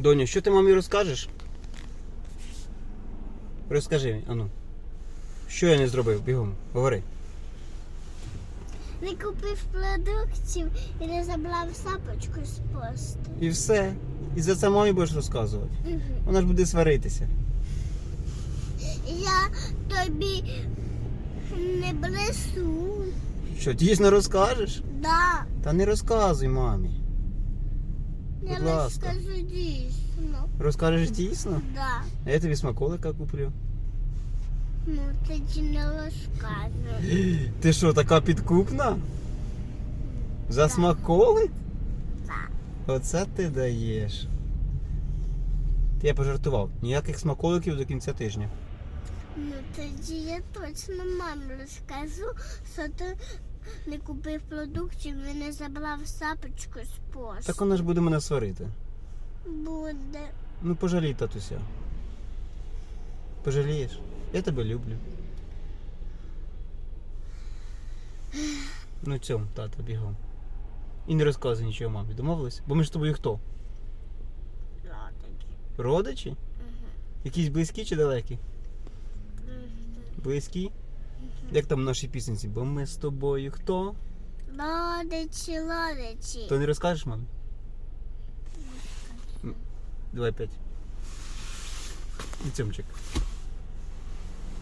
Доню, що ти мамі розкажеш? Розкажи, ану. Що я не зробив? Бігом, говори. Не купив продуктів і не забрав сапочку з пошти. І все. І за це мамі будеш розказувати. Вона ж буде сваритися. Я тобі не бресу. Що, дійсно розкажеш? Да. Та не розказуй мамі. Я Будь ласка. розкажу дійсно. Розкажеш дійсно? Да. А я тобі смаколика куплю. Ну тоді не розкажу. Ти що, така підкупна? За смаколик? Так. Оце ти даєш. Я пожартував. Ніяких смаколиків до кінця тижня. Ну тоді я точно мамі розкажу, що ти Не купив продуктів і не забрав сапочку з пошти. Так вона ж буде мене сварити. Буде. Ну пожалій татуся. Пожалієш? Я тебе люблю. Ну цьому, тата, бігом. І не розказуй нічого мамі. Домовились? Бо ми ж з тобою хто? Радить. Родичі? Якісь близькі чи далекі? Близькі? Як там в нашій пісенці? Бо ми з тобою хто? Родичі, родичі. То не розкажеш мамі? Давай п'ять. І цьомчик.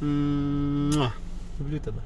Муа. Люблю тебе.